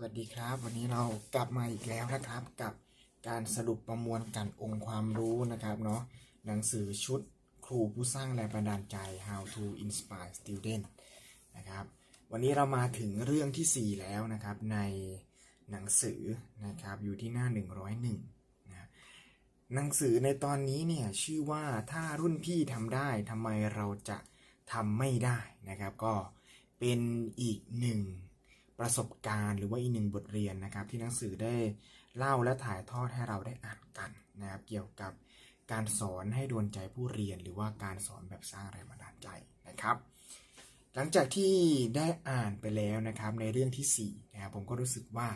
สวัสดีครับ วันนี้เรากลับมาอีกแล้วนะครับ กับการสรุปประมวลกันองค์ความรู้นะครับเนาะหนังสือชุดครูผู้สร้างแรงบันดาลใจ How to Inspire Student นะครับ วันนี้เรามาถึงเรื่องทีสี่ 4 แล้วนะครับ ในหนังสือนะครับอยู่ที่หน้า 101นะหนังสือในตอนนี้เนี่ยชื่อว่าถ้ารุ่นพี่ทำได้ทำไมเราจะทำไม่ได้นะครับ ก็เป็นอีกหนึ่ง ประสบการณ์หรือว่าอีกหนึ่งบทเรียนนะครับ ที่หนังสือได้เล่าและถ่ายทอดให้เราได้อ่านกันนะครับ เกี่ยวกับการสอนให้โดนใจผู้เรียน หรือว่าการสอนแบบสร้างแรงบันดาลใจนะครับ หลังจากที่ได้อ่านไปแล้วนะครับในเรื่องที่4นะครับผมก็รู้สึกว่า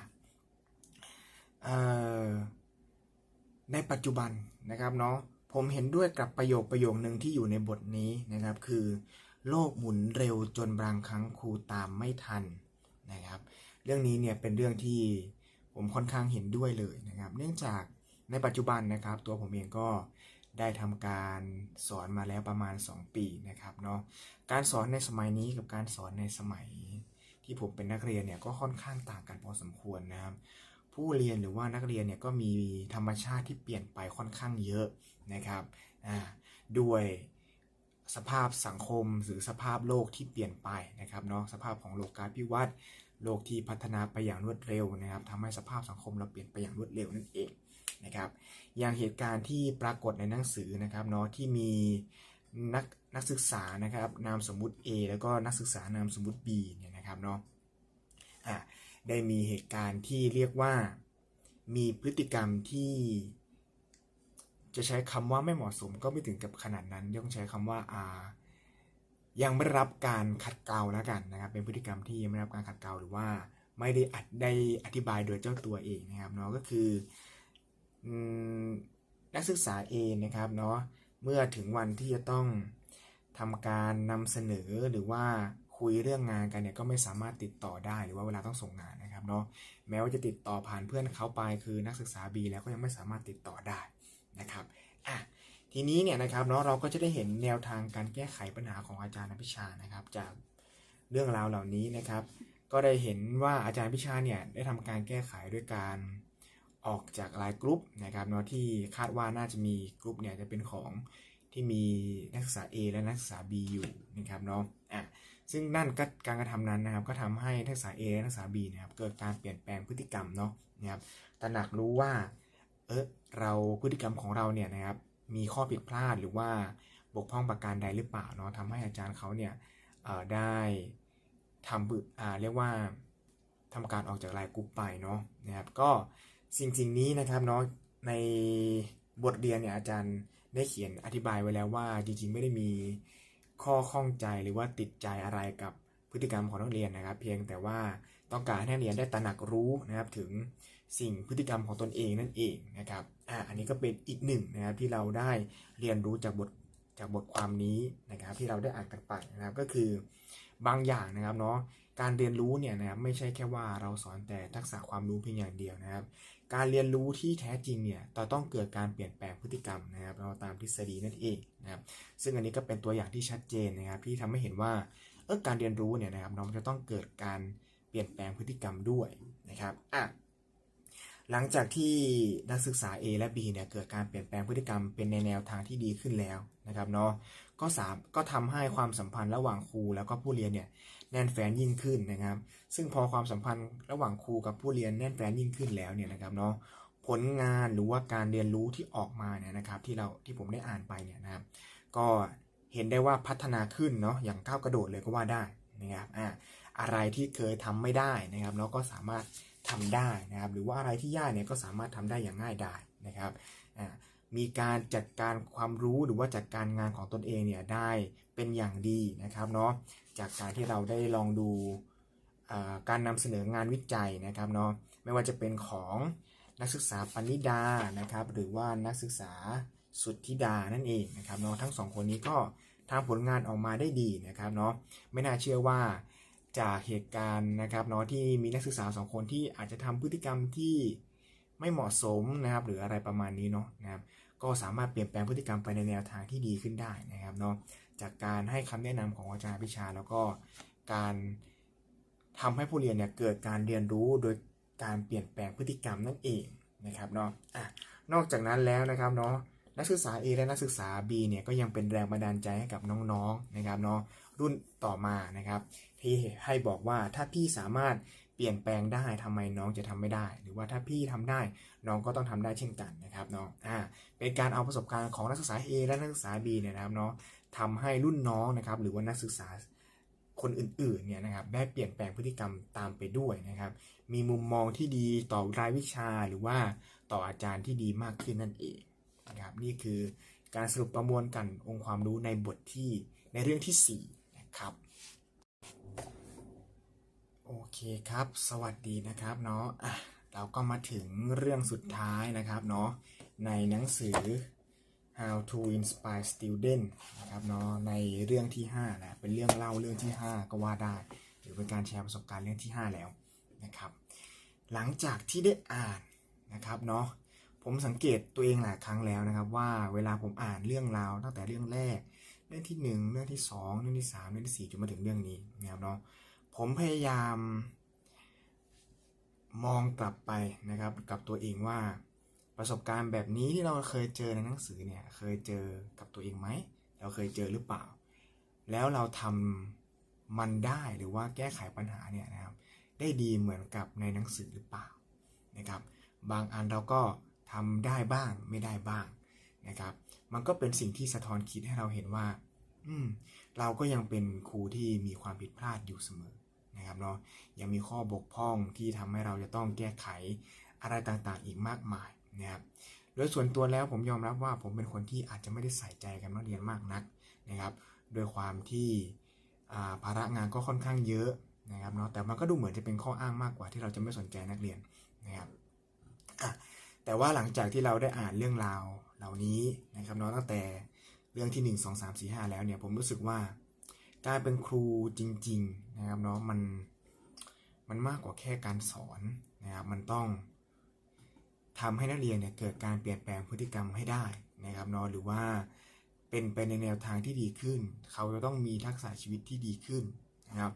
ในปัจจุบันนะครับเนาะผมเห็นด้วยกับประโยคประโยคนึงที่อยู่ในบทนี้นะครับ คือ โลกหมุนเร็วจนบางครั้งครูตามไม่ทัน นะครับ เรื่องนี้เนี่ยเป็นเรื่องที่ผมค่อนข้างเห็นด้วยเลยนะครับ เนื่องจากในปัจจุบันนะครับ ตัวผมเองก็ได้ทำการสอนมาแล้วประมาณ 2 ปีนะครับเนาะการสอนในสมัยนี้กับการสอนในสมัยที่ผมเป็นนักเรียนเนี่ยก็ค่อนข้างต่างกันพอสมควรนะครับ ผู้เรียนหรือว่านักเรียนเนี่ยก็มีธรรมชาติที่เปลี่ยนไปค่อนข้างเยอะนะครับอ่าด้วยสภาพสังคมหรือสภาพโลกที่เปลี่ยนไปนะครับเนาะสภาพของโลกาภิวัตน์ โลกที่พัฒนาไปอย่างรวดเร็วนะครับทำให้สภาพสังคมเราเปลี่ยนไปอย่างรวดเร็วนั่นเองนะครับ อย่างเหตุการณ์ที่ปรากฏในหนังสือนะครับเนาะที่มีนักนักศึกษานะครับนามสมมุติ A แล้วก็นักศึกษานามสมมุติ B เนี่ยนะครับเนาะอะได้มีเหตุการณ์ที่เรียกว่ามีพฤติกรรมที่ จะใช้คำว่าไม่เหมาะสมก็ไม่ถึงกับขนาดนั้นต้องใช้คำว่าอ่า ยังไม่รับการขัดเกลาแล้วกันนะครับ เป็นพฤติกรรมที่ยังไม่รับการขัดเกลาหรือว่าไม่ได้อัดได้อธิบายโดยเจ้าตัวเองนะครับเนาะก็คือนักศึกษาเองนะครับเนาะเมื่อถึงวันที่จะต้องทำการนำเสนอหรือว่าคุยเรื่องงานกันเนี่ยก็ไม่สามารถติดต่อได้หรือว่าเวลาต้องส่งงานนะครับเนาะแม้ว่าจะติดต่อผ่านเพื่อนเขาไปคือนักศึกษา B แล้วก็ยังไม่สามารถติดต่อได้นะครับอะ ทีนี้เนี่ยนะครับเนาะเราก็จะได้เห็นแนวทางการแก้ไขปัญหาของอาจารย์อภิชานะครับ จากเรื่องราวเหล่านี้นะครับ ก็ได้เห็นว่าอาจารย์พิชาเนี่ยได้ทำการแก้ไขด้วยการออกจากไลน์กรุ๊ปนะครับเนาะที่คาดว่าน่าจะมีกรุ๊ปเนี่ยจะเป็นของที่มีนักศึกษา A และนักศึกษา B อยู่นะครับเนาะอะซึ่งนั่นก็การกระทำนั้นนะครับ ก็ทำให้นักศึกษา A และนักศึกษา B นะครับเกิดการเปลี่ยนแปลงพฤติกรรมเนาะนะครับตระหนักรู้ว่าเออเราพฤติกรรมของเราเนี่ยนะครับ มีข้อผิดพลาดหรือว่าบกพร่องประการใดหรือเปล่าเนาะทำให้อาจารย์เขาเนี่ยได้ทำบึอ่าเรียกว่าทำการออกจากไลน์กรุ๊ปไปเนาะนะครับก็สิ่งสิ่งนี้นะครับเนาะในบทเรียนเนี่ยอาจารย์ได้เขียนอธิบายไว้แล้วว่าจริงๆ ไม่ได้มีข้อข้องใจหรือว่าติดใจอะไรกับพฤติกรรมของนักเรียนนะครับ เพียงแต่ว่าต้องการให้นักเรียนได้ตระหนักรู้นะครับถึง สิ่งพฤติกรรมของตนเองนั่นเองนะครับอ่าอันนี้ก็เป็นอีกหนึ่งนะครับที่เราได้เรียนรู้จากบทจากบทความนี้นะครับที่เราได้อ่านกันไปนะครับก็คือบางอย่างนะครับเนาะการเรียนรู้เนี่ยนะครับไม่ใช่แค่ว่าเราสอนแต่ทักษะความรู้เพียงอย่างเดียวนะครับ การเรียนรู้ที่แท้จริงเนี่ยเราต้องเกิดการเปลี่ยนแปลงพฤติกรรมนะครับ เราตามทฤษฎีนั่นเองนะครับซึ่งอันนี้ก็เป็นตัวอย่างที่ชัดเจนนะครับ ที่ทำให้เห็นว่าเออการเรียนรู้เนี่ยนะครับเราจะต้องเกิดการเปลี่ยนแปลงพฤติกรรมด้วยนะครับอะ หลังจากที่นักศึกษา A และ B เนี่ยเกิดการเปลี่ยนแปลงพฤติกรรมเป็นในแนวทางที่ดีขึ้นแล้วนะครับเนาะก็สามก็ทำให้ความสัมพันธ์ระหว่างครูแล้วก็ผู้เรียนเนี่ยแน่นแฟ้นยิ่งขึ้นนะครับ ซึ่งพอความสัมพันธ์ระหว่างครูกับผู้เรียนแน่นแฟ้นยิ่งขึ้นแล้วเนี่ยนะครับเนาะผลงานหรือว่าการเรียนรู้ที่ออกมาเนี่ยนะครับที่เราที่ผมได้อ่านไปเนี่ยนะครับก็เห็นได้ว่าพัฒนาขึ้นเนาะอย่างก้าวกระโดดเลยก็ว่าได้นะครับอ่าอะไรที่เคยทำไม่ได้นะครับเนาะก็สามารถ ทำได้นะครับ หรือว่าอะไรที่ยากเนี่ยก็สามารถทำได้อย่างง่ายดายนะครับอ่ามีการจัดการความรู้หรือว่าจัดการงานของตนเองเนี่ยได้เป็นอย่างดีนะครับเนาะจากการที่เราได้ลองดูอ่าการนำเสนองานวิจัยนะครับเนาะไม่ว่าจะเป็นของนักศึกษาปณิดานะครับหรือว่านักศึกษาสุทธิดานั่นเองนะครับเนาะทั้งสองคนนี้ก็ทำผลงานออกมาได้ดีนะครับเนาะไม่น่าเชื่อว่า จากเหตุการณ์นะครับเนาะที่มีนักศึกษาสองคนที่อาจจะทำพฤติกรรมที่ไม่เหมาะสมนะครับ หรืออะไรประมาณนี้เนาะนะครับก็สามารถเปลี่ยนแปลงพฤติกรรมไปในแนวทางที่ดีขึ้นได้นะครับเนาะจากการให้คำแนะนำของอาจารย์พิชา แล้วก็การทำให้ผู้เรียนเนี่ยเกิดการเรียนรู้โดยการเปลี่ยนแปลงพฤติกรรมนั่นเองนะครับเนาะอะนอกจากนั้นแล้วนะครับเนาะนักศึกษา A และนักศึกษา B เนี่ยก็ยังเป็นแรงบันดาลใจให้กับน้องๆนะครับเนาะรุ่นต่อมานะครับ ที่ให้บอกว่าถ้าพี่สามารถเปลี่ยนแปลงได้ทำไมน้องจะทำไม่ได้ หรือว่าถ้าพี่ทำได้น้องก็ต้องทำได้เช่นกันนะครับเนาะอ่าเป็นการเอาประสบการณ์ของนักศึกษา A และนักศึกษา B เนี่ยนะครับเนาะทำให้รุ่นน้องนะครับหรือว่านักศึกษาคนอื่นๆเนี่ยนะครับได้เปลี่ยนแปลงพฤติกรรมตามไปด้วยนะครับ มีมุมมองที่ดีต่อรายวิชาหรือว่าต่ออาจารย์ที่ดีมากขึ้นนั่นเองนะครับนี่คือการสรุปประมวลกันองค์ความรู้ในบทที่ในเรื่องที่4นะครับ โอเคครับ สวัสดีนะครับเนาะอะเราก็มาถึงเรื่องสุดท้ายนะครับเนาะในหนังสือ How to Inspire Student นะครับเนาะในเรื่องที่5แล้วเป็นเรื่องเล่าเรื่องที่ 5 ก็ว่าได้ หรือเป็นการแชร์ประสบการณ์เรื่องที่ 5 แล้วนะครับ หลังจากที่ได้อ่านนะครับเนาะผมสังเกตตัวเองหลายครั้งแล้วนะครับ ว่าเวลาผมอ่านเรื่องราวตั้งแต่เรื่องแรก เรื่องที่ 1 เรื่องที่ 2 เรื่องที่ 3 เรื่องที่4จนมาถึงเรื่องนี้นะครับเนาะ ผมพยายาม มองกลับไปนะครับกับตัวเองว่าประสบการณ์แบบนี้ที่เราเคยเจอในหนังสือเนี่ยเคยเจอกับตัวเองไหม เราเคยเจอหรือเปล่า แล้วเราทำมันได้หรือว่าแก้ไขปัญหาเนี่ยนะครับ ได้ดีเหมือนกับในหนังสือหรือเปล่านะครับ บางอันเราก็ทำได้บ้างไม่ได้บ้างนะครับ มันก็เป็นสิ่งที่สะท้อนคิดให้เราเห็นว่า อืมเราก็ยังเป็นครูที่มีความผิดพลาดอยู่เสมอ นะครับเนาะยังมีข้อบกพร่องที่ทำให้เราจะต้องแก้ไขอะไรต่างๆ อีกมากมายนะครับโดยส่วนตัวแล้วผมยอมรับว่าผมเป็นคนที่อาจจะไม่ได้ใส่ใจกันนักเรียนมากนักนะครับโดยความที่อ่าภาระงานก็ค่อนข้างเยอะนะครับเนาะแต่มันก็ดูเหมือนจะเป็นข้ออ้างมากกว่าที่เราจะไม่สนใจนักเรียนนะครับแต่ว่าหลังจากที่เราได้อ่านเรื่องราวเหล่านี้นะครับเนาะตั้งแต่เรื่องที่ 1 2 3 4 5 แล้วเนี่ยผมรู้สึกว่า การเป็นครูจริง ๆนะครับเนาะมันมันมากกว่าแค่การสอนนะครับมันต้องทำให้นักเรียนเนี่ยเกิดการเปลี่ยนแปลงพฤติกรรมให้ได้นะครับเนาะหรือว่าเป็นไปในแนวทางที่ดีขึ้น เขาจะต้องมีทักษะชีวิตที่ดีขึ้นนะครับ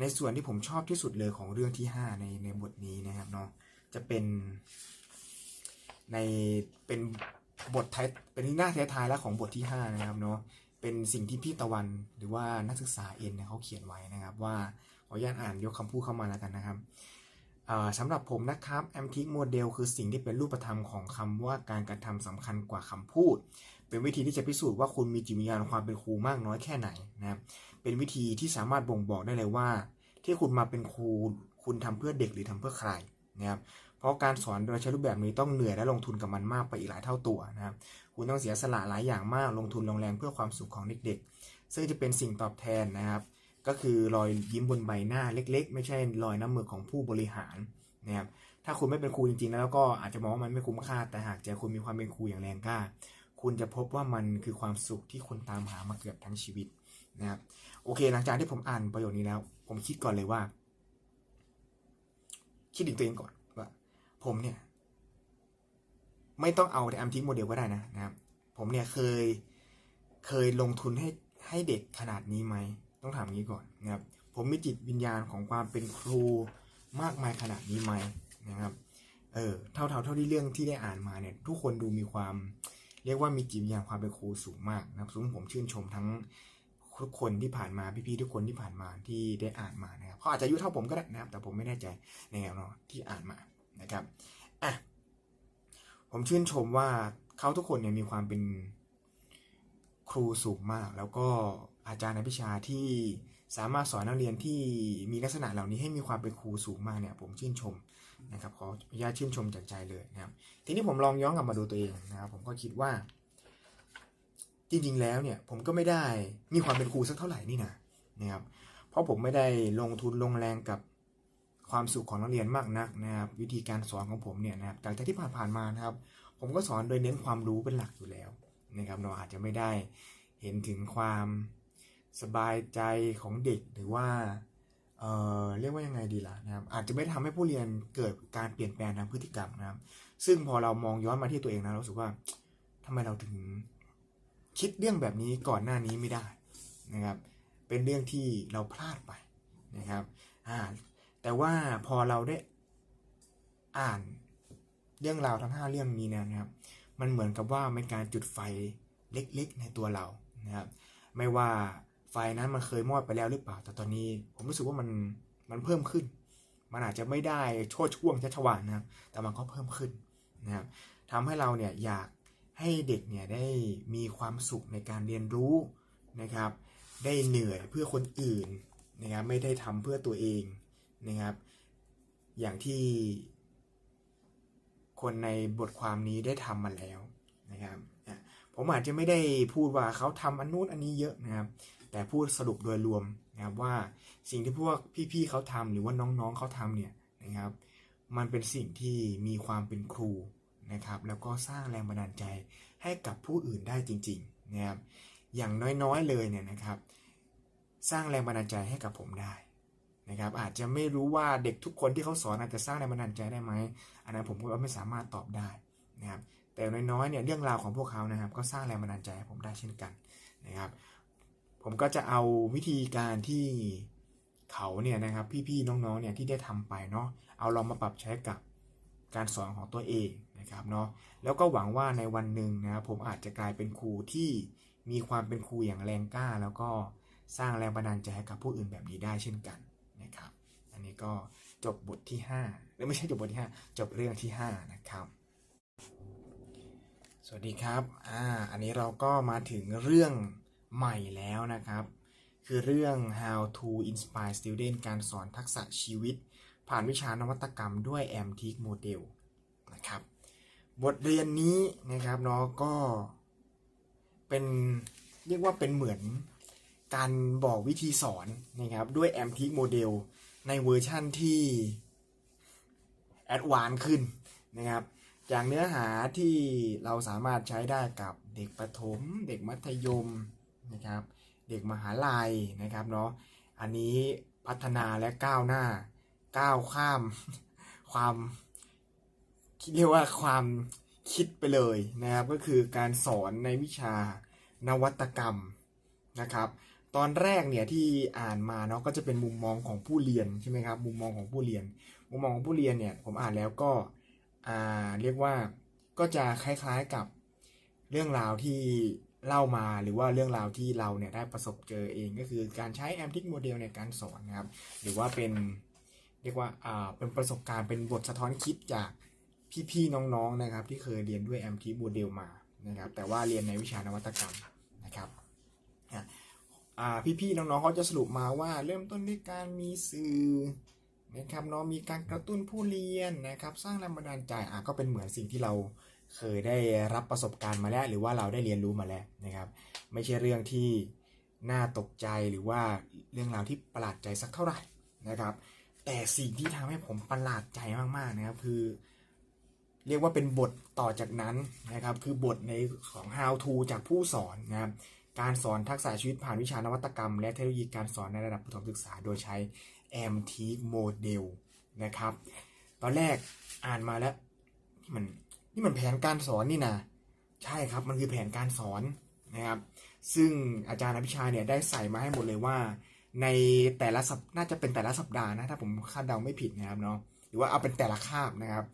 ในส่วนที่ผมชอบที่สุดเลยของเรื่องที่ 5 ในในบทนี้นะครับเนาะจะเป็นในเป็นบทท้ายเป็นหน้าท้ายๆแล้วของบทที่ 5 นะครับเนาะ เป็นสิ่งที่พี่ตะวันหรือว่านักศึกษาเอ็นเนี่ยเขาเขียนไว้นะครับ ว่าขออนุญาตอ่านยกคำพูดเข้ามาแล้วกันนะครับอ่าสำหรับผมนะครับแอมทิกโมเดลคือสิ่งที่เป็นรูปธรรมของคำว่าการกระทำสำคัญกว่าคำพูด เป็นวิธีที่จะพิสูจน์ว่าคุณมีจิตวิญญาณความเป็นครูมากน้อยแค่ไหนนะครับเป็นวิธีที่สามารถบ่งบอกได้เลยว่า ที่คุณมาเป็นครูคุณทำเพื่อเด็กหรือทำเพื่อใครนะครับ เพราะการสอนโดยใช้รูปแบบนี้ต้องเหนื่อยและลงทุนกับมันมากไปอีกหลายเท่าตัวนะครับ คุณต้องเสียสละหลายอย่างมากลงทุนลงแรงเพื่อความสุขของเด็กๆ ซึ่งจะเป็นสิ่งตอบแทนนะครับ ก็คือรอยยิ้มบนใบหน้าเล็ก ๆ ไม่ใช่รอยน้ำมือของผู้บริหารนะครับ ถ้าคุณไม่เป็นครูจริงๆ แล้วก็อาจจะมองว่ามันไม่คุ้มค่า แต่หากใจคุณมีความเป็นครูอย่างแรงกล้า คุณจะพบว่ามันคือความสุขที่คุณตามหามาเกือบทั้งชีวิตนะครับโอเค หลังจากที่ผมอ่านประโยคนี้แล้ว ผมคิดก่อนเลยว่า คิดถึงตัวเองก่อน ผมเนี่ย ไม่ต้องเอาแต่แอมทิกโมเดลก็ได้นะนะครับ ผมเนี่ยเคยเคยลงทุนให้ให้เด็กขนาดนี้ไหม ต้องถามงี้ก่อนนะครับ ผมมีจิตวิญญาณของความเป็นครูมากมายขนาดนี้ไหมนะครับ เออเท่าเท่าเท่าที่เรื่องที่ได้อ่านมาเนี่ย ทุกคนดูมีความ เรียกว่ามีจิตวิญญาณความเป็นครูสูงมากนะครับซึ่งผมชื่นชมทั้งทุกคนที่ผ่านมาพี่ๆทุกคนที่ผ่านมาที่ได้อ่านมานะครับเขาอาจจะอายุเท่าผมก็ได้นะครับ แต่ผมไม่แน่ใจในแนวเนาะที่อ่านมา นะครับอะผมชื่นชมว่าเขาทุกคนเนี่ยมีความเป็นครูสูงมาก แล้วก็อาจารย์ในวิชาที่สามารถสอนนักเรียนที่มีลักษณะเหล่านี้ให้มีความเป็นครูสูงมากเนี่ย ผมชื่นชมนะครับขออนุญาตชื่นชมจากใจเลยนะครับ ทีนี้ผมลองย้อนกลับมาดูตัวเองนะครับผมก็คิดว่า จริงๆแล้วเนี่ยผมก็ไม่ได้มีความเป็นครูสักเท่าไหร่นี่นะนะครับเพราะผมไม่ได้ลงทุนลงแรงกับ ความสุขของนักเรียนมากนักนะครับวิธีการสอนของผมเนี่ยนะครับจากที่ผ่านๆมานะครับ ผมก็สอนโดยเน้นความรู้เป็นหลักอยู่แล้วนะครับเราอาจจะไม่ได้เห็นถึงความสบายใจของเด็กหรือว่าเอ่อเรียกว่ายังไงดีล่ะนะครับอาจจะไม่ทำให้ผู้เรียนเกิดการเปลี่ยนแปลงทางพฤติกรรมนะครับ ซึ่งพอเรามองย้อนมาที่ตัวเองนะเราสึกว่าทำไมเราถึงคิดเรื่องแบบนี้ก่อนหน้านี้ไม่ได้นะครับ เป็นเรื่องที่เราพลาดไปนะครับอ่า แต่ว่าพอเราได้อ่านเรื่องราวทั้งห้าเรื่องนี้นะครับ มันเหมือนกับว่าเป็นการจุดไฟเล็กๆ ในตัวเรานะครับ ไม่ว่าไฟนั้นมันเคยมอดไปแล้วหรือเปล่า แต่ตอนนี้ผมรู้สึกว่ามันมันเพิ่มขึ้น มันอาจจะไม่ได้โชดช่วงชัชวานนะครับ แต่มันก็เพิ่มขึ้นนะครับทำให้เราเนี่ยอยากให้เด็กเนี่ยได้มีความสุขในการเรียนรู้นะครับ ได้เหนื่อยเพื่อคนอื่นนะครับ ไม่ได้ทำเพื่อตัวเอง นะครับ อย่างที่คนในบทความนี้ได้ทำมาแล้วนะครับผมอาจจะไม่ได้พูดว่าเขาทำอันนู้นอันนี้เยอะนะครับ แต่พูดสรุปโดยรวมนะครับว่าสิ่งที่พวกพี่ๆเขาทำหรือว่าน้องๆเขาทำเนี่ยนะครับ มันเป็นสิ่งที่มีความเป็นครูนะครับ แล้วก็สร้างแรงบันดาลใจให้กับผู้อื่นได้จริงๆนะครับอย่างน้อยๆเลยเนี่ยนะครับ สร้างแรงบันดาลใจให้กับผมได้ นะครับอาจจะไม่รู้ว่าเด็กทุกคนที่เขาสอนอาจจะสร้างแรงบันดาลใจได้ไหมอันนั้นผมก็ไม่สามารถตอบได้นะครับแต่น้อยๆเนี่ยเรื่องราวของพวกเขานะครับ ก็สร้างแรงบันดาลใจให้ผมได้เช่นกันนะครับ ผมก็จะเอาวิธีการที่เขาเนี่ยนะครับพี่ๆน้องๆเนี่ยที่ได้ทำไปเนาะเอาลองมาปรับใช้กับการสอนของตัวเองนะครับเนาะแล้วก็หวังว่าในวันหนึ่งนะครับผมอาจจะกลายเป็นครูที่มีความเป็นครูอย่างแรงกล้า แล้วก็สร้างแรงบันดาลใจให้กับผู้อื่นแบบนี้ได้เช่นกัน นะครับ อันนี้ก็จบบทที่5หรือไม่ใช่จบบทที่ 5 จบเรื่องที่ 5 นะครับ สวัสดีครับอ่าอันนี้เราก็มาถึงเรื่องใหม่แล้วนะครับ คือเรื่อง how to inspire student การสอนทักษะชีวิต ผ่านวิชานวัตกรรมด้วย m t i c Model นะครับ บทเรียนนี้นะครับเนาะก็เป็นเรียกว่าเป็นเหมือน การบอกวิธีสอนนะครับด้วย m t i c Model ในเวอร์ชั่นที่แอดวาน์ขึ้นนะครับจากเนื้อหาที่เราสามารถใช้ได้กับเด็กประถม เด็กมัธยมนะครับ เด็กมหาลัยนะครับเนาะอันนี้พัฒนาและก้าวหน้าก้าวข้ามความคิดเรียกว่าความคิดไปเลยนะครับ ก็คือการสอนในวิชานวัตกรรมนะครับ ตอนแรกเนี่ยที่อ่านมาเนาะก็จะเป็นมุมมองของผู้เรียนใช่ไหมครับมุมมองของผู้เรียน มุมมองของผู้เรียนเนี่ยผมอ่านแล้วก็อ่าเรียกว่าก็จะคล้ายๆกับเรื่องราวที่เล่ามาหรือว่าเรื่องราวที่เราเนี่ยได้ประสบเจอเองก็คือการใช้แอมทิกโมเดลในการสอนนะครับ หรือว่าเป็นเรียกว่าอ่าเป็นประสบการณ์เป็นบทสะท้อนคิดจากพี่ๆน้องๆนะครับ ที่เคยเรียนด้วยแอมทิกโมเดลมานะครับ แต่ว่าเรียนในวิชานวัตกรรมนะครับ พี่ๆน้องๆเขาจะสรุปมาว่า เริ่มต้นด้วยการมีสื่อนะครับเนาะมีการกระตุ้นผู้เรียนนะครับ สร้างแรงบันดาลใจอะก็เป็นเหมือนสิ่งที่เราเคยได้รับประสบการณ์มาแล้ว หรือว่าเราได้เรียนรู้มาแล้วนะครับ ไม่ใช่เรื่องที่น่าตกใจหรือว่าเรื่องราวที่ประหลาดใจสักเท่าไหร่นะครับ แต่สิ่งที่ทำให้ผมประหลาดใจมากๆนะครับคือ เรียกว่าเป็นบทต่อจากนั้นนะครับ คือบทในของ how to จากผู้สอนนะครับ การสอนทักษะชีวิตผ่านวิชานวัตกรรม และเทคโนโลยีการสอนในระดับประถมศึกษา โดยใช้ m t Model นะครับ ตอนแรกอ่านมาแล้วนี่มันนี่มันแผนการสอนนี่นะใช่ครับมันคือแผนการสอนนะครับ ซึ่งอาจารย์อภิชาเนี่ยได้ใส่มาให้หมดเลยว่า ในแต่ละสัปน่าจะเป็นแต่ละสัปดาห์นะถ้าผมคาดเดาไม่ผิดนะครับเนาะหรือว่าเอาเป็นแต่ละคาบนะครับ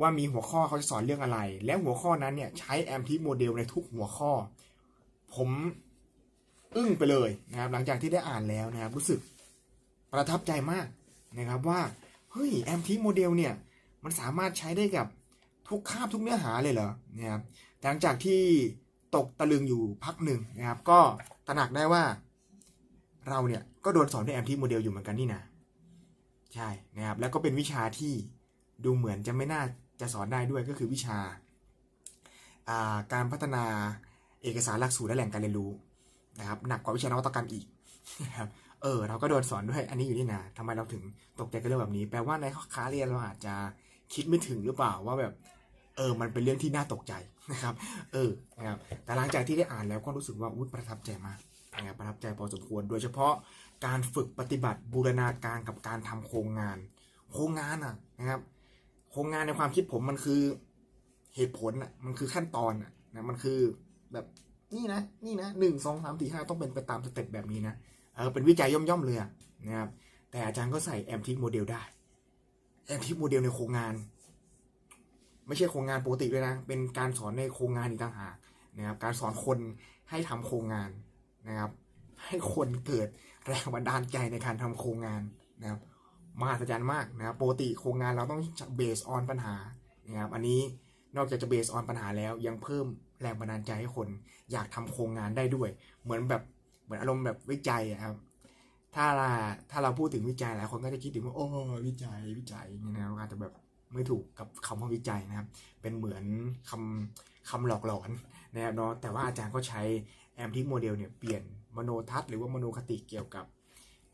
ว่ามีหัวข้อเขาจะสอนเรื่องอะไร และหัวข้อนั้นเนี่ยใช้ m t Model ในทุกหัวข้อ ผมอึ้งไปเลยนะครับ หลังจากที่ได้อ่านแล้วนะครับ รู้สึกประทับใจมากนะครับว่า เฮ้ยแอมทีโมเดลเนี่ย มันสามารถใช้ได้กับทุกคาบทุกเนื้อหาเลยเหรอนะครับหลังจากที่ตกตะลึงอยู่พักหนึ่งนะครับ ก็ตระหนักได้ว่า เราเนี่ยก็โดนสอนด้วยแอมทีโมเดลอยู่เหมือนกันนี่นะใช่นะครับ แล้วก็เป็นวิชาที่ดูเหมือนจะไม่น่าจะสอนได้ด้วยก็คือวิชาการพัฒนา เอกสารหลักสูตรและแหล่งการเรียนรู้นะครับหนักกว่าวิชานวัตกรรมอีกนะครับเออเราก็โดนสอนด้วยอันนี้อยู่นี่นะทำไมเราถึงตกใจกับเรื่องแบบนี้ แปลว่าในค้าเรียนเราอาจจะคิดไม่ถึงหรือเปล่าว่าแบบเออมันเป็นเรื่องที่น่าตกใจนะครับเออนะครับแต่หลังจากที่ได้อ่านแล้วก็รู้สึกว่าอุ้ยประทับใจมากนะครับประทับใจพอสมควร โดยเฉพาะการฝึกปฏิบัติบูรณาการกับการทำโครงงาน โครงงานอะนะครับ โครงงานในความคิดผมมันคือเหตุผลอะมันคือขั้นตอนอะนะมันคือ แบบนี่นะนี่นะหนึ่งสองสามสี่ห้าต้องเป็นไปตามสเต็ปแบบนี้นะเออเป็นวิจัยย่อมๆเลยนะครับแต่อาจารย์ก็ใส่แอมทิกโมเดลได้แอมทิปโมเดลในโครงงาน ไม่ใช่โครงงานปกติด้วยนะ เป็นการสอนในโครงงานอีกต่างหากนะครับการสอนคนให้ทำโครงงานนะครับ ให้คนเกิดแรงบันดาลใจในการทำโครงงานนะครับมหัศจรรย์มากนะครับปกติโครงงานเราต้องเบสออนปัญหานะครับอันนี้นอกจากจะเบสออนปัญหาแล้วยังเพิ่ม แรงบันดาลใจให้คน อยากทำโครงงานได้ด้วย เหมือนแบบเหมือนอารมณ์แบบวิจัยอะครับ ถ้าเราถ้าเราพูดถึงวิจัยหลายคนก็จะคิดถึงว่าโอ้วิจัยวิจัยเนี่ยนะอาจจะแบบไม่ถูกกับคำว่าวิจัยนะครับ เป็นเหมือนคำคำหลอกหลอนนะครับเนาะแต่ว่าอาจารย์ก็ใช้แอมทิกโมเดลเนี่ยเปลี่ยนมโนทัศน์หรือว่ามโนคติเกี่ยวกับ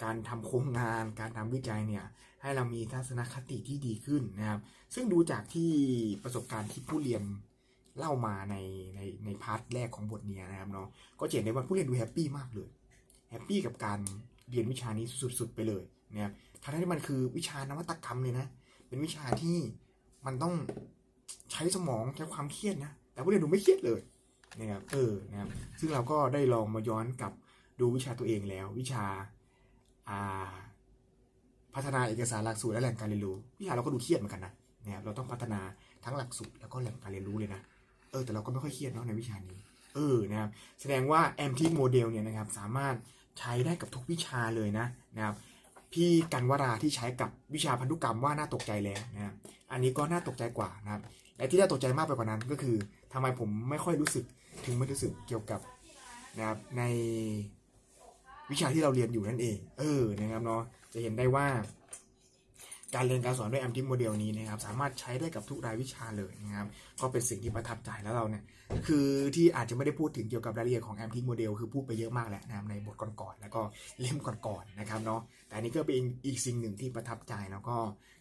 การทำโครงงาน การทำวิจัยเนี่ย ให้เรามีทัศนคติที่ดีขึ้นนะครับ ซึ่งดูจากที่ประสบการณ์ที่ผู้เรียน เล่ามาในในในพาร์ทแรกของบทนี้นะครับเนาะก็จะเห็นได้ว่าผู้เรียนดูแฮปปี้มากเลยแฮปปี้กับการเรียนวิชานี้สุดๆไปเลยนะครับทั้งที่มันคือวิชานวัตกรรมเลยนะ เป็นวิชาที่มันต้องใช้สมองใช้ความเครียดนะ แต่ผู้เรียนดูไม่เครียดเลยนะครับเออนะครับซึ่งเราก็ได้ลองมาย้อนกลับดูวิชาตัวเองแล้ว วิชาอ่าพัฒนาเอกสารหลักสูตรและแหล่งการเรียนรู้วิชาเราก็ดูเครียดเหมือนกันนะนะครับเราต้องพัฒนาทั้งหลักสูตรแล้วก็แหล่งการเรียนรู้เลยนะ ออแต่เราก็ไม่ค่อยเครียดเนาะในวิชานี้ เออนะครับแสดงว่าแอมทีโมเดลเนี่ยนะครับสามารถใช้ได้กับทุกวิชาเลยนะนะครับพี่กันวราที่ใช้กับวิชาพันธุกรรมว่าน่าตกใจแล้วนะครับอันนี้ก็น่าตกใจกว่านะครับและที่น่าตกใจมากไปกว่านั้นก็คือทำไมผมไม่ค่อยรู้สึกถึงไม่รู้สึกเกี่ยวกับนะครับในวิชาที่เราเรียนอยู่นั่นเอง เออนะครับเนาะจะเห็นได้ว่า การเรียนการสอนด้วยแอมทิโมเดลนี้นะครับสามารถใช้ได้กับทุกรายวิชาเลยนะครับก็เป็นสิ่งที่ประทับใจแล้วเราเนี่ยคือที่อาจจะไม่ได้พูดถึงเกี่ยวกับรายละเอียดของแอมทิโมเดลคือพูดไปเยอะมากแล้วนะครับในบทก่อนๆแล้วก็เล่มก่อนๆนะครับเนาะแต่อันนี้ก็เป็นอีกสิ่งหนึ่งที่ประทับใจแล้วก็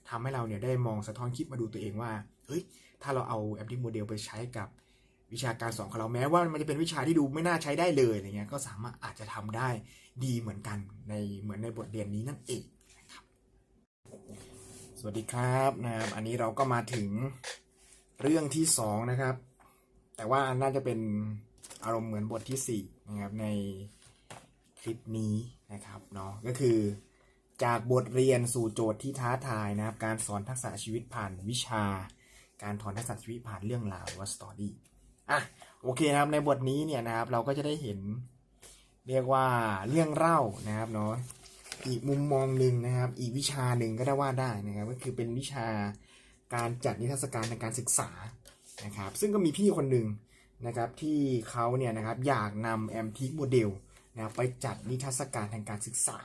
ทำให้เราเนี่ยได้มองสะท้อนคิดมาดูตัวเองว่าเฮ้ยถ้าเราเอาแอมทิโมเดลไปใช้กับวิชาการสอนของเราแม้ว่ามันจะเป็นวิชาที่ดูไม่น่าใช้ได้เลยอะไรเงี้ยก็สามารถอาจจะทำได้ดีเหมือนกันในเหมือนในบทเรียนนี้นั่นเองส วัสดีครับนะครับอันนี้เราก็มาถึงเรื่องที่สองนะครับ แต่ว่าน่าจะเป็นอารมณ์เหมือนบทที่สี่นะครับในคลิปนี้นะครับเนาะก็คือจากบทเรียนสู่โจทย์ที่ท้าทายนะครับ การสอนทักษะชีวิตผ่านวิชา การถอนทักษะชีวิตผ่านเรื่องราวหรือว่าสตอรี่อะโอเคนะครับในบทนี้เนี่ยนะครับเราก็จะได้เห็นเรียกว่าเรื่องเล่านะครับเนาะ อีกมุมมองหนึ่งนะครับ อีกวิชาหนึ่งก็ได้ว่าได้นะครับ ก็คือเป็นวิชาการจัดนิทรรศการในการศึกษานะครับ ซึ่งก็มีพี่คนหนึ่งนะครับที่เขาเนี่ยนะครับอยากนำแอมทิกโมเดลนะครับไปจัดนิทรรศการทางการศึกษา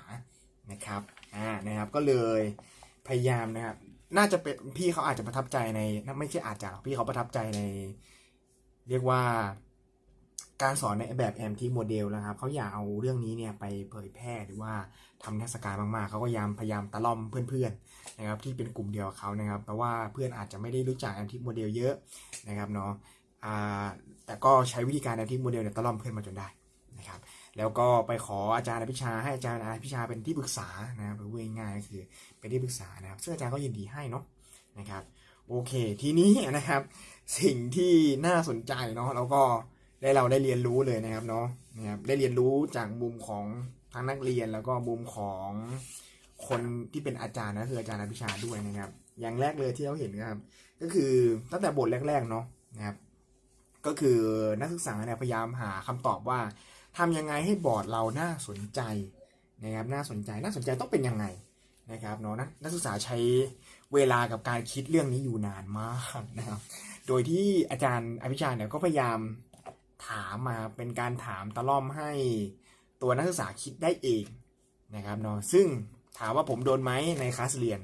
นะครับอ่านะครับก็เลยพยายามนะครับ น่าจะเป็นพี่เขาอาจจะประทับใจในไม่ใช่อาจจะพี่เขาประทับใจใน เรียกว่า การสอนในแบบแอมทีโมเดลนะครับเขาอยากเอาเรื่องนี้เนี่ยไปเผยแพร่หรือว่าทำเทศกาลมากๆเขาก็พยายามพยายามตะล่อมเพื่อนๆนะครับที่เป็นกลุ่มเดียวกับเขานะครับเพราะว่าเพื่อนอาจจะไม่ได้รู้จักแอมทีโมเดลเยอะนะครับเนาะแต่ก็ใช้วิธีการแอมทีโมเดลเนี่ยตะล่อมเพื่อนมาจนได้นะครับแล้วก็ไปขออาจารย์อภิชาให้อาจารย์อภิชาเป็นที่ปรึกษานะครับหรือง่ายๆก็คือเป็นที่ปรึกษานะครับซึ่งอาจารย์ก็ยินดีให้เนาะนะครับโอเคทีนี้นะครับสิ่งที่น่าสนใจเนาะแล้วก็ ได้เราได้เรียนรู้เลยนะครับเนาะนะครับได้เรียนรู้จากมุมของทั้งนักเรียนแล้วก็มุมของคนที่เป็นอาจารย์นะคืออาจารย์อภิชาด้วยนะครับ อย่างแรกเลยที่เราเห็นนะครับ ก็คือตั้งแต่บทแรก ๆ เนาะนะครับ ก็คือนักศึกษาเนี่ยพยายามหาคำตอบว่าทำยังไงให้บอร์ดเราน่าสนใจนะครับน่าสนใจน่าสนใจต้องเป็นยังไงนะครับเนาะนักนักศึกษาใช้เวลากับการคิดเรื่องนี้อยู่นานมากนะครับ โดยที่อาจารย์อภิชาเนี่ยก็พยายาม ถามมาเป็นการถามตะล่อมให้ตัวนักศึกษาคิดได้เองนะครับเนาะซึ่งถามว่าผมโดนไหมในคลาสเรียน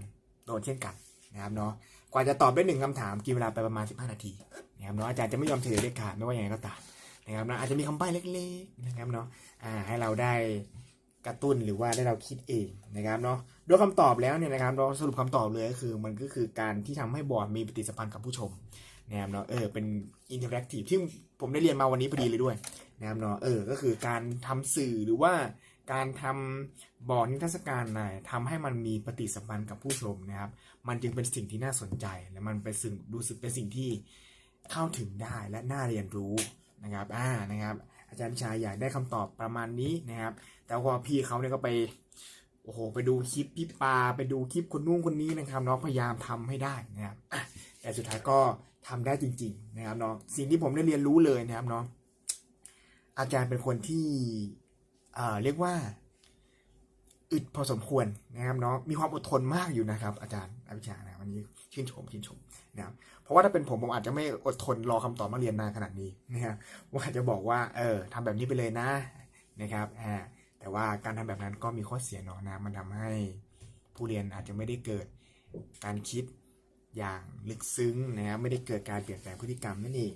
โดนเช่นกันนะครับเนาะกว่าจะตอบได้หนึ่งคำถามกินเวลาไปประมาณ 15 นาทีนะครับเนาะอาจารย์จะไม่ยอมเฉลยเด็ดขาดไม่ว่าอย่างไรก็ตามนะครับนะอาจจะมีคำใบ้เล็กๆนะครับเนาะอ่าให้เราได้กระตุ้นหรือว่าได้เราคิดเองนะครับเนาะด้วยคำตอบแล้วเนี่ยนะครับเราสรุปคำตอบเลยก็คือมันก็คือการที่ทำให้บอร์ดมีปฏิสัมพันธ์กับผู้ชมนะครับเนาะเออเป็นอินเทอร์แอคทีฟที่ ผมได้เรียนมาวันนี้พอดีเลยด้วยนะครับเนาะเออ ก็คือการทำสื่อหรือว่าการทำบอร์ดนิทรรศการไหนทำให้มันมีปฏิสัมพันธ์กับผู้ชมนะครับ มันจึงเป็นสิ่งที่น่าสนใจและมันเป็นสิ่งรู้สึกเป็นสิ่งที่เข้าถึงได้และน่าเรียนรู้นะครับอ่านะครับ อาจารย์ชายอยากได้คำตอบประมาณนี้นะครับ แต่พอพี่เขาเนี่ยก็ไปโอ้โหไปดูคลิปพี่ปาไปดูคลิปคนนู้นคนนี้นะครับเนาะพยายามทำให้ได้นะครับแต่สุดท้ายก็ ทำได้จริง ๆ นะครับเนาะสิ่งที่ผมได้เรียนรู้เลยนะครับเนาะอาจารย์เป็นคนที่เอ่อเรียกว่าอึดพอสมควรนะครับเนาะมีความอดทนมากอยู่นะครับ อาจารย์อภิชานะวันนี้ชื่นชมชื่นชมนะครับเพราะว่าถ้าเป็นผมผมอาจจะไม่อดทนรอคำตอบมาเรียนนานขนาดนี้นะครับว่าจะบอกว่าเออทำแบบนี้ไปเลยนะนะครับอ่าแต่ว่าการทำแบบนั้นก็มีข้อเสียเนาะนะมันทำให้ผู้เรียนอาจจะไม่ได้เกิดการคิด อย่างลึกซึ้งนะครับไม่ได้เกิดการเปลี่ยนแปลงพฤติกรรมนั่นเอง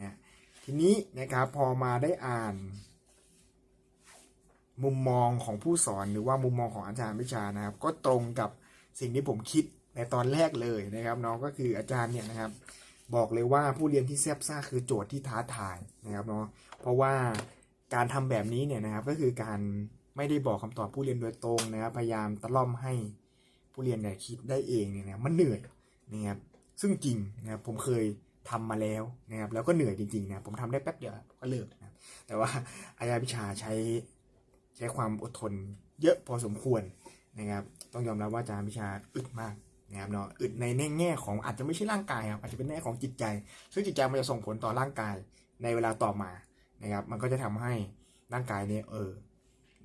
นะทีนี้นะครับพอมาได้อ่าน มุมมองของผู้สอนหรือว่ามุมมองของอาจารย์วิชานะครับ ก็ตรงกับสิ่งที่ผมคิดในตอนแรกเลยนะครับน้องก็คืออาจารย์เนี่ยนะครับ บอกเลยว่าผู้เรียนที่แซบซ่าคือโจทย์ที่ท้าทายนะครับเนาะเพราะว่าการทำแบบนี้เนี่ยนะครับก็คือการไม่ได้บอกคำตอบผู้เรียนโดยตรงนะครับพยายามตะล่อมให้ผู้เรียนเนี่ยคิดได้เองเนี่ยนะมันเหนื่อย นะครับซึ่งจริงนะครับผมเคยทำมาแล้วนะครับแล้วก็เหนื่อยจริงๆนะผมทำได้แป๊บเดียวก็เลิกนะครับแต่ว่าอาจารย์วิชาใช้ใช้ความอดทนเยอะพอสมควรนะครับ ต้องยอมรับว่าอาจารย์วิชาอึดมากนะครับเนาะอึดในแง่ของอาจจะไม่ใช่ร่างกายครับอาจจะเป็นแง่ของจิตใจ ซึ่งจิตใจมันจะส่งผลต่อร่างกายในเวลาต่อมานะครับ มันก็จะทำให้ร่างกายเนี่ยเออ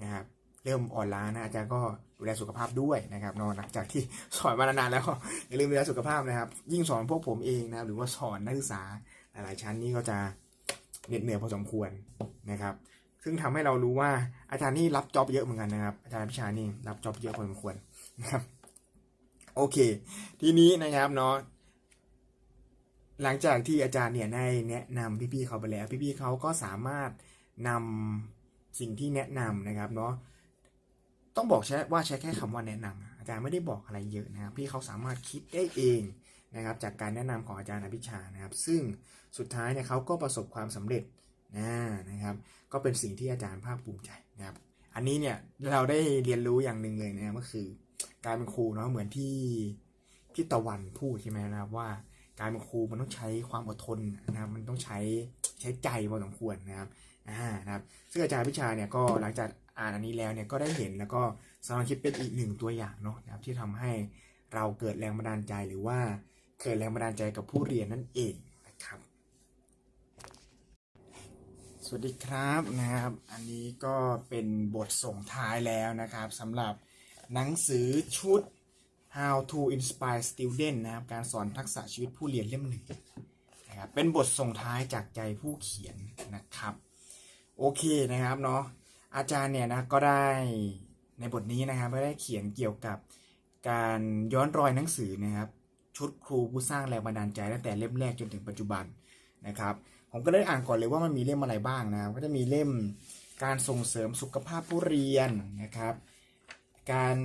นะครับ เริ่มอ่อนล้านะอาจารย์ก็ดูแลสุขภาพด้วยนะครับเนาะหลังจากที่สอนมานานแล้วอย่าลืมดูแลสุขภาพนะครับ ยิ่งสอนพวกผมเองนะหรือว่าสอนนักศึกษาหลายๆชั้นนี่ก็จะเหน็ดเหนื่อยพอสมควรนะครับ ซึ่งทำให้เรารู้ว่าอาจารย์นี่รับจ็อบเยอะเหมือนกันนะครับ อาจารย์พิชานี่รับจ็อบเยอะพอสมควรนะครับโอเค ทีนี้นะครับเนาะหลังจากที่อาจารย์เนี่ยได้แนะนำพี่ๆเขาไปแล้ว พี่ๆเขาก็สามารถนำสิ่งที่แนะนำนะครับเนาะ ต้องบอกใช้ว่าใช้แค่คำว่าแนะนำอาจารย์ไม่ได้บอกอะไรเยอะนะครับพี่เขาสามารถคิดได้เองนะครับ จากการแนะนำของอาจารย์อภิชานะครับ ซึ่งสุดท้ายเนี่ยเขาก็ประสบความสำเร็จนะนะครับ ก็เป็นสิ่งที่อาจารย์ภาคภูมิใจนะครับ อันนี้เนี่ยเราได้เรียนรู้อย่างหนึ่งเลยนะครับก็คือ การเป็นครูเนาะเหมือนที่พี่ตะวันพูดใช่ไหมนะครับว่าการเป็นครูมันต้องใช้ความอดทนนะครับ มันต้องใช้ใช้ใจพอสมควรนะครับอ่านะครับ ซึ่งอาจารย์พิชาเนี่ยก็หลังจาก อ่านอันนี้แล้วเนี่ยก็ได้เห็นแล้วก็สมาคิดเป็นอีกหนึ่งตัวอย่างเนาะนะครับที่ทำให้เราเกิดแรงบันดาลใจหรือว่าเกิดแรงบันดาลใจกับผู้เรียนนั่นเองนะครับ สวัสดีครับนะครับ อันนี้ก็เป็นบทส่งท้ายแล้วนะครับสำหรับหนังสือชุด How to Inspire Student นะครับ การสอนทักษะชีวิตผู้เรียนเล่มหนึ่งนะครับเป็นบทส่งท้ายจากใจผู้เขียนนะครับ โอเคนะครับเนาะ อาจารย์เนี่ยนะก็ได้ในบทนี้นะครับก็ได้เขียนเกี่ยวกับการย้อนรอยหนังสือนะครับ ชุดครูผู้สร้างแรงบันดาลใจตั้งแต่เล่มแรกจนถึงปัจจุบันนะครับ ผมก็ได้อ่านก่อนเลยว่ามันมีเล่มอะไรบ้างนะครับ ก็จะมีเล่มการส่งเสริมสุขภาพผู้เรียนนะครับ การ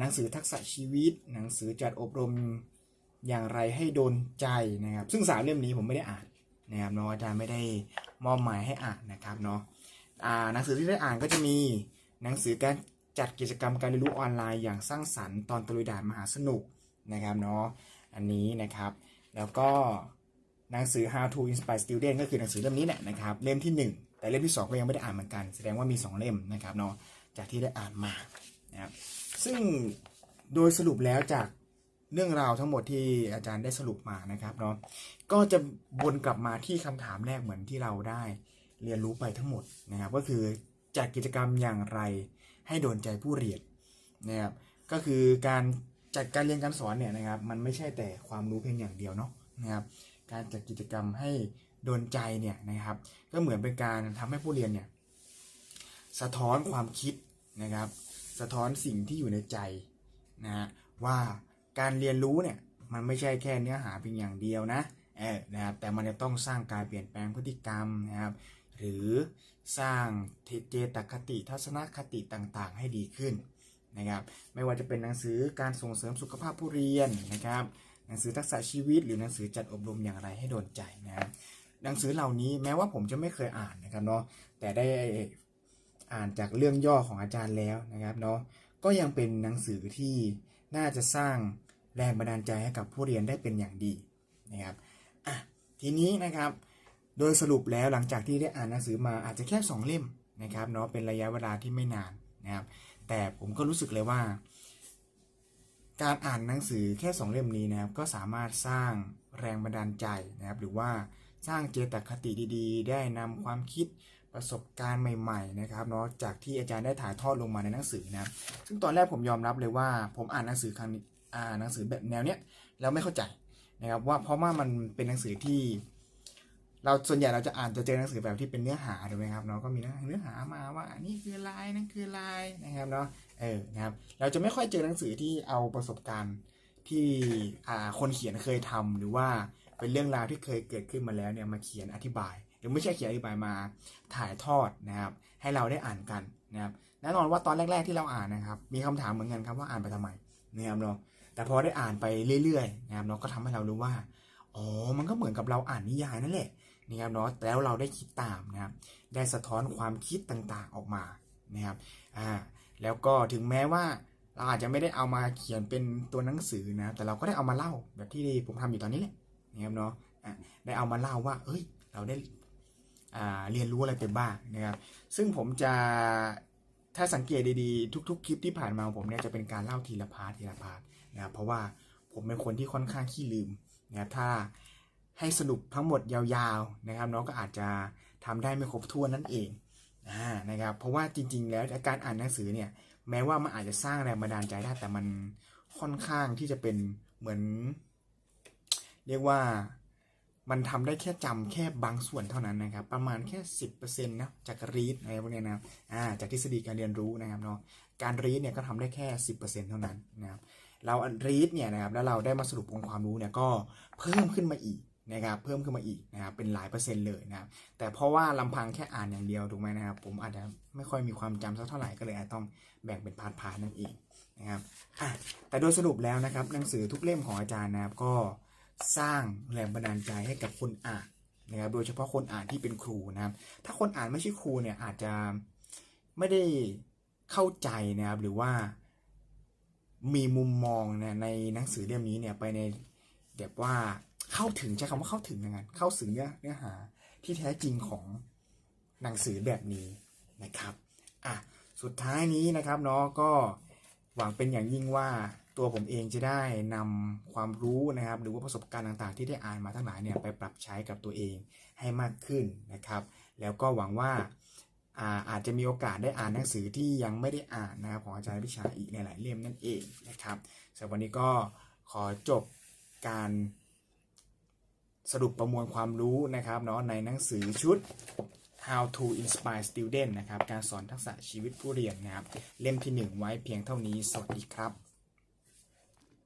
หนังสือทักษะชีวิต หนังสือจัดอบรมอย่างไรให้โดนใจนะครับ ซึ่งสามเล่มนี้ผมไม่ได้อ่านนะครับเนาะอาจารย์ไม่ได้มอบหมายให้อ่านนะครับเนาะ หนังสือที่ได้อ่านก็จะมีหนังสือการจัดกิจกรรมการเรียนรู้ออนไลน์อย่างสร้างสรรค์ตอนตะลุยด่านมหาสนุกนะครับเนาะอันนี้นะครับ แล้วก็หนังสือ How to Inspire Student ก็คือหนังสือเล่มนี้แหละนะครับเล่มที่ 1 แต่เล่มที่ 2 ก็ยังไม่ได้อ่านเหมือนกัน แสดงว่ามี 2 เล่มนะครับเนาะจากที่ได้อ่านมานะครับซึ่งโดยสรุปแล้วจากเรื่องราวทั้งหมดที่อาจารย์ได้สรุปมานะครับเนาะก็จะวนกลับมาที่คำถามแรกเหมือนที่เราได้ เรียนรู้ไปทั้งหมดนะครับ ก็คือจัดกิจกรรมอย่างไรให้โดนใจผู้เรียนนะครับก็คือการจัดการเรียนการสอนเนี่ยนะครับ มันไม่ใช่แต่ความรู้เพียงอย่างเดียวเนาะนะครับ การจัดกิจกรรมให้โดนใจเนี่ยนะครับ ก็เหมือนเป็นการทำให้ผู้เรียนเนี่ยสะท้อนความคิดนะครับ สะท้อนสิ่งที่อยู่ในใจนะฮะว่าการเรียนรู้เนี่ยมันไม่ใช่แค่เนื้อหาเพียงอย่างเดียวนะเออนะครับแต่มันจะต้องสร้างการเปลี่ยนแปลงพฤติกรรมนะครับ หรือสร้างเจตคติทัศนคติต่างๆ ให้ดีขึ้นนะครับไม่ว่าจะเป็นหนังสือการส่งเสริมสุขภาพผู้เรียนนะครับหนังสือทักษะชีวิต หรือหนังสือจัดอบรมอย่างไรให้โดนใจนะครับหนังสือเหล่านี้แม้ว่าผมจะไม่เคยอ่านนะครับเนาะแต่ได้อ่านจากเรื่องย่อของอาจารย์แล้วนะครับเนาะก็ยังเป็นหนังสือที่น่าจะสร้างแรงบันดาลใจให้กับผู้เรียนได้เป็นอย่างดีนะครับทีนี้นะครับ โดยสรุปแล้วหลังจากที่ได้อ่านหนังสือมาอาจจะแค่ 2 เล่มนะครับเนาะเป็นระยะเวลาที่ไม่นานนะครับ แต่ผมก็รู้สึกเลยว่า การอ่านหนังสือแค่สองเล่มนี้นะครับ ก็สามารถสร้างแรงบันดาลใจนะครับ หรือว่าสร้างเจตคติดีๆ ได้นำความคิดประสบการณ์ใหม่ๆนะครับเนาะจากที่อาจารย์ได้ถ่ายทอดลงมาในหนังสือนะครับ ซึ่งตอนแรกผมยอมรับเลยว่า ผมอ่านหนังสือครั้งนี้อ่านหนังสือแบบแนวเนี้ยแล้วไม่เข้าใจนะครับว่าเพราะว่ามันเป็นหนังสือที่ เราส่วนใหญ่เราจะอ่านจะเจอหนังสือแบบที่เป็นเนื้อหาถูกไหมครับเนาะก็มีเนื้อหามาว่านนี้คือลายนั่นคือลายนะครับเนาะเออนะครับ เราจะไม่ค่อยเจอหนังสือที่เอาประสบการณ์ที่อ่าคนเขียนเคยทำหรือว่าเป็นเรื่องราวที่เคยเกิดขึ้นมาแล้วเนี่ยมาเขียนอธิบาย หรือไม่ใช่เขียนอธิบายมาถ่ายทอดนะครับ ให้เราได้อ่านกันนะครับแน่นอนว่าตอนแรก ๆที่เราอ่านนะครับ มีคำถามเหมือนกันครับว่าอ่านไปทำไมนะครับเนาะแต่พอได้อ่านไปเรื่อยๆนะครับเนาะก็ทำให้เรารู้ว่าอ๋อมันก็เหมือนกับเราอ่านนิยายนั่นแหละ นะครับเนาะแล้วเราได้คิดตามนะครับได้สะท้อนความคิดต่างๆออกมานะครับอ่าแล้วก็ถึงแม้ว่าเราอาจจะไม่ได้เอามาเขียนเป็นตัวหนังสือนะแต่เราก็ได้เอามาเล่าแบบที่ผมทำอยู่ตอนนี้แหละนะครับเนาะอะได้เอามาเล่าว่า เอ้ย เราได้อ่าเรียนรู้อะไรไปบ้างนะครับ ซึ่งผมจะถ้าสังเกตดีๆ ทุก ๆ คลิปที่ผ่านมาของผมเนี่ยจะเป็นการเล่าทีละพาร์ททีละพาร์ทนะครับเพราะว่าผมเป็นคนที่ค่อนข้างขี้ลืมนะครับถ้า ให้สรุปทั้งหมดยาวๆนะครับเนาะก็อาจจะทำได้ไม่ครบถ้วนนั่นเองนะครับเพราะว่าจริง ๆ แล้วการอ่านหนังสือเนี่ยแม้ว่ามันอาจจะสร้างแรงบันดาลใจได้แต่มันค่อนข้างที่จะเป็นเหมือน เรียกว่ามันทำได้แค่จำแค่บางส่วนเท่านั้นนะครับ ประมาณแค่ 10%นะจากรีดอะไรพวกนี้นะครับอ่าจากทฤษฎีการเรียนรู้นะครับเนาะการรีดเนี่ยก็ทำได้แค่ 10%เท่านั้นนะครับเรารีดเนี่ยนะครับแล้วเราได้มาสรุปองค์ความรู้เนี่ยก็เพิ่มขึ้นมาอีก นะครับเพิ่มขึ้นมาอีกนะครับเป็นหลายเปอร์เซ็นต์เลยนะครับแต่เพราะว่าลำพังแค่อ่านอย่างเดียวถูกไหมนะครับ ผมอาจจะไม่ค่อยมีความจำสักเท่าไหร่ก็เลยอาจต้องแบ่งเป็นพาร์ทๆนั่นเองนะครับอะแต่โดยสรุปแล้วนะครับ หนังสือทุกเล่มของอาจารย์นะครับก็สร้างแรงบันดาลใจให้กับคนอ่านนะครับโดยเฉพาะคนอ่านที่เป็นครูนะครับ ถ้าคนอ่านไม่ใช่ครูเนี่ยอาจจะไม่ได้เข้าใจนะครับหรือว่ามีมุมมองเนี่ยในหนังสือเล่มนี้เนี่ยไปในแบบว่า เข้าถึงใช้คำว่าเข้าถึงนะกันเข้าถึงเนื้อเนื้อหาที่แท้จริงของหนังสือแบบนี้นะครับอะสุดท้ายนี้นะครับเนาะก็หวังเป็นอย่างยิ่งว่าตัวผมเองจะได้นำความรู้นะครับ หรือว่าประสบการณ์ต่างๆ ที่ได้อ่านมาทั้งหลายเนี่ยไปปรับใช้กับตัวเองให้มากขึ้นนะครับ แล้วก็หวังว่าอาอาจจะมีโอกาสได้อ่านหนังสือที่ยังไม่ได้อ่านนะครับของอาจารย์วิชาอีกในหลายเล่มนั่นเองนะครับสำหรับวันนี้ก็ขอจบการ สรุปประมวลความรู้นะครับเนาะในหนังสือชุด How to Inspire Student นะครับ การสอนทักษะชีวิตผู้เรียนนะครับ เล่มที่ 1 ไว้เพียงเท่านี้ สวัสดีครับ